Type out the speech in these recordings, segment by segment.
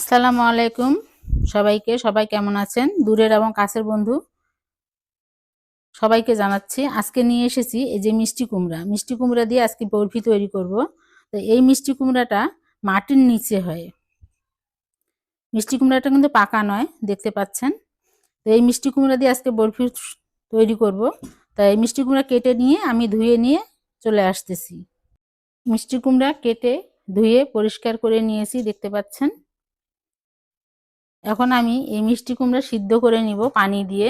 আসসালামু আলাইকুম সবাইকে। সবাই কেমন আছেন? দূরের এবং কাছের বন্ধু সবাইকে জানাচ্ছি। আজকে নিয়ে এসেছি এই যে মিষ্টি কুমড়া। মিষ্টি কুমড়া দিয়ে আজকে বরফি তৈরি করব। তো এই মিষ্টি কুমড়াটা মাটির নিচে হয়। মিষ্টি কুমড়াটা কিন্তু পাকা নয়, দেখতে পাচ্ছেন। তো এই মিষ্টি কুমড়া দিয়ে আজকে বরফি তৈরি করব। তাই এই মিষ্টি কুমড়া কেটে নিয়ে আমি ধুয়ে নিয়ে চলে আসতেছি। মিষ্টি কুমড়া কেটে ধুয়ে পরিষ্কার করে নিয়েছি, দেখতে পাচ্ছেন। এখন আমি এই মিষ্টি কুমড়া সিদ্ধ করে নিব পানি দিয়ে।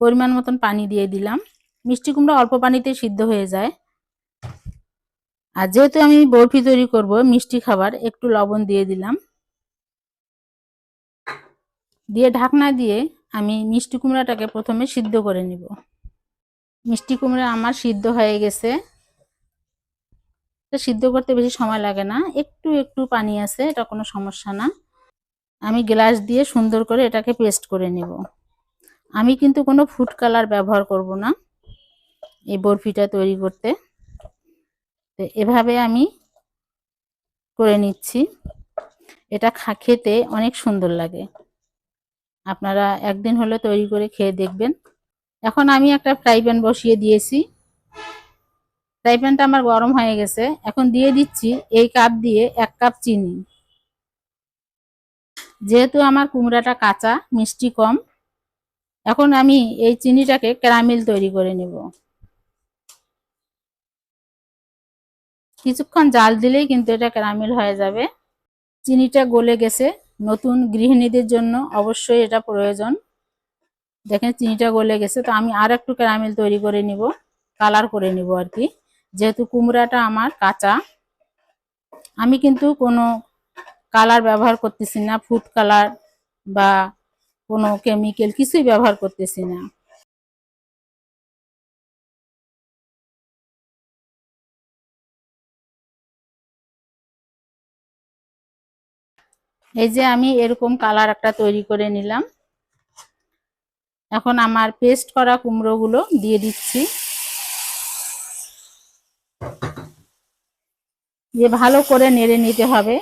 পরিমাণ মতন পানি দিয়ে দিলাম। মিষ্টি কুমড়া অল্প পানিতে সিদ্ধ হয়ে যায়। আর যেহেতু আমি বরফি তৈরি করব, মিষ্টি খাবার, একটু লবণ দিয়ে দিলাম। দিয়ে ঢাকনা দিয়ে আমি মিষ্টি কুমড়াটাকে প্রথমে সিদ্ধ করে নিব। মিষ্টি কুমড়া আমার সিদ্ধ হয়ে গেছে। সিদ্ধ করতে বেশি সময় লাগে না। একটু একটু পানি আছে, এটা কোনো সমস্যা না। আমি গ্লাস দিয়ে সুন্দর করে এটাকে পেস্ট করে নেব। আমি কিন্তু কোনো ফুড কালার ব্যবহার করব না এই বরফিটা তৈরি করতে। তো এভাবে আমি করে নিচ্ছি। এটা খেতে অনেক সুন্দর লাগে। আপনারা একদিন হলে তৈরি করে খেয়ে দেখবেন। এখন আমি একটা ফ্রাই প্যান বসিয়ে দিয়েছি। ফ্রাই প্যানটা আমার গরম হয়ে গেছে। এখন দিয়ে দিচ্ছি এই কাপ দিয়ে এক কাপ চিনি। যেহেতু আমার কুমড়াটা কাঁচা, মিষ্টি কম, এখন আমি এই চিনিটাকে ক্যারামেল তৈরি করে নেব। কিছুক্ষণ জাল দিলেই কিন্তু এটা ক্যারামেল হয়ে যাবে। চিনিটা গলে গেছে। নতুন গৃহিণীদের জন্য অবশ্যই এটা প্রয়োজন। দেখেন চিনিটা গলে গেছে, তো আমি আর একটু ক্যারামেল তৈরি করে নিব, কালার করে নিব আর কি। যেহেতু কুমড়াটা আমার কাঁচা, আমি কিন্তু কোনো কালার ব্যবহার করতেছি না ফুড কালার বা কোনো কেমিক্যাল কিছুই ব্যবহার করতেছি না। এই যে আমি এরকম কালার একটা তৈরি করে নিলাম। এখন আমার পেস্ট করা কুমড়োগুলো দিয়ে দিচ্ছি। দিয়ে ভালো করে নেড়ে নিতে হবে।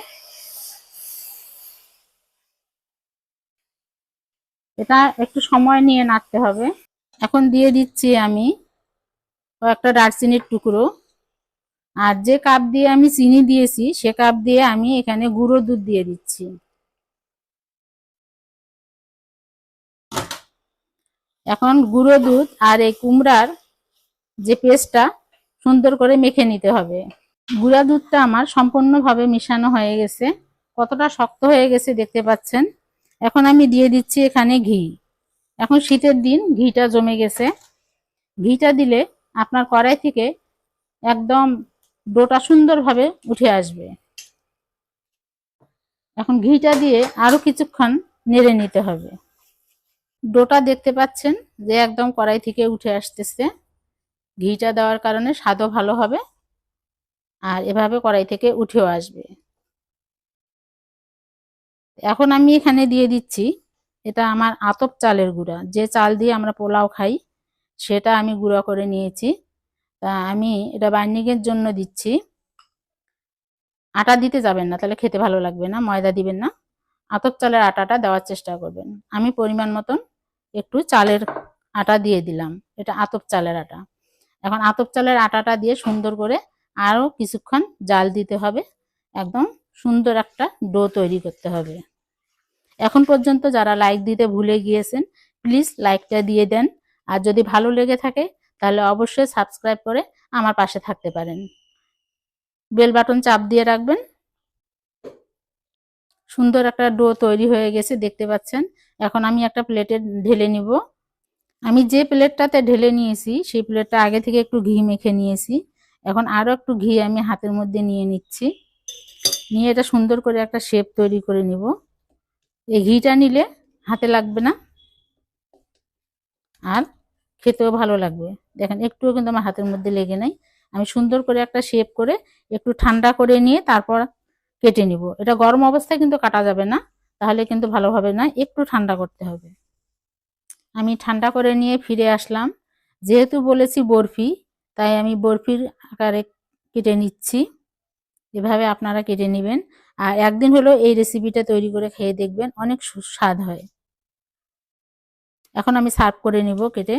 এটা একটু সময় নিয়ে নাড়তে হবে। এখন দিয়ে দিচ্ছি আমি একটা দারচিনির টুকরো। আর যে কাপ দিয়ে আমি চিনি দিয়েছি, সে কাপ দিয়ে আমি এখানে গুঁড়ো দুধ দিয়ে দিচ্ছি। এখন গুঁড়ো দুধ আর এই কুমড়ার যে পেস্টটা, সুন্দর করে মেখে নিতে হবে। গুঁড়া দুধটা আমার সম্পূর্ণভাবে মিশানো হয়ে গেছে। কতটা শক্ত হয়ে গেছে দেখতে পাচ্ছেন? এখন আমি দিয়ে দিচ্ছি এখানে ঘি। এখন শীতের দিন ঘিটা জমে গেছে। ঘিটা দিলে আপনার কড়াই থেকে একদম ডোটা সুন্দরভাবে উঠে আসবে। এখন ঘিটা দিয়ে আরও কিছুক্ষণ নেড়ে নিতে হবে। ডোটা দেখতে পাচ্ছেন যে একদম কড়াই থেকে উঠে আসতেছে। ঘিটা দেওয়ার কারণে স্বাদও ভালো হবে আর এভাবে কড়াই থেকে উঠেও আসবে। এখন আমি এখানে দিয়ে দিচ্ছি, এটা আমার আতপ চালের গুঁড়া। যে চাল দিয়ে আমরা পোলাও খাই, সেটা আমি গুঁড়া করে নিয়েছি। তা আমি এটা বাইন্ডিংয়ের জন্য দিচ্ছি। আটা দিতে যাবেন না, তাহলে খেতে ভালো লাগবে না, ময়দা দিবেন না। আতপ চালের আটাটা দেওয়ার চেষ্টা করবেন। আমি পরিমাণ মতন একটু চালের আটা দিয়ে দিলাম, এটা আতপ চালের আটা। এখন আতপ চালের আটাটা দিয়ে সুন্দর করে আরও কিছুক্ষণ জাল দিতে হবে, একদম সুন্দর একটা ডো তৈরি করতে হবে। এখন পর্যন্ত যারা লাইক দিতে ভুলে গিয়েছেন প্লিজ লাইকটা দিয়ে দেন। আর যদি ভালো লেগে থাকে, তাহলে অবশ্যই সাবস্ক্রাইব করে আমার পাশে থাকতে পারেন। বেল বাটন চাপ দিয়ে রাখবেন। সুন্দর একটা ডো তৈরি হয়ে গেছে, দেখতে পাচ্ছেন? এখন আমি একটা প্লেটে ঢেলে নিব। আমি যে প্লেটটাতে ঢেলে নিয়েছি, সেই প্লেটটা আগে থেকে একটু ঘি মেখে নিয়েছি। এখন আরও একটু ঘি আমি হাতের মধ্যে নিয়ে নিচ্ছি। নিয়ে এটা সুন্দর করে একটা শেপ তৈরি করে নিব। এই ঘিটা নিলে হাতে লাগবে না। আর খেতেও ভালো লাগবে। দেখেন, একটুও কিন্তু আমার হাতের মধ্যে লেগে নাই। আমি সুন্দর করে একটা শেপ করে একটু ঠান্ডা করে নিয়ে তারপর কেটে নিব। এটা গরম অবস্থায় কিন্তু কাটা যাবে না, তাহলে কিন্তু ভালোভাবে না। একটু ঠান্ডা করতে হবে। আমি ঠান্ডা করে নিয়ে ফিরে আসলাম। যেহেতু বলেছি বরফি, তাই আমি বরফির আকারে কেটে নিচ্ছি। এভাবে আপনারা কেটে নেবেন। আর একদিন হলো এই রেসিপিটা তৈরি করে খেয়ে দেখবেন, অনেক সুস্বাদ হয়। এখন আমি সার্ভ করে নিব কেটে।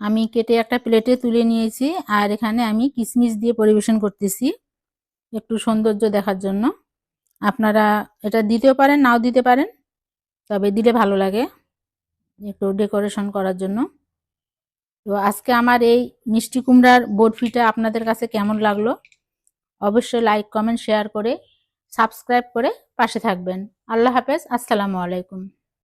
আমি কেটে একটা প্লেটে তুলে নিয়েছি, আর এখানে আমি কিশমিশ দিয়ে পরিবেশন করতেছি, একটু সৌন্দর্য দেখার জন্য। আপনারা এটা দিতেও পারেন, নাও দিতে পারেন, তবে দিলে ভালো লাগে একটু ডেকোরেশন করার জন্য। তো আজকে আমার এই মিষ্টি কুমড়ার বরফিটা আপনাদের কাছে কেমন লাগল? অবশ্যই লাইক কমেন্ট শেয়ার করে সাবস্ক্রাইব করে পাশে থাকবেন। আল্লাহ হাফেজ আসসালামু আলাইকুম।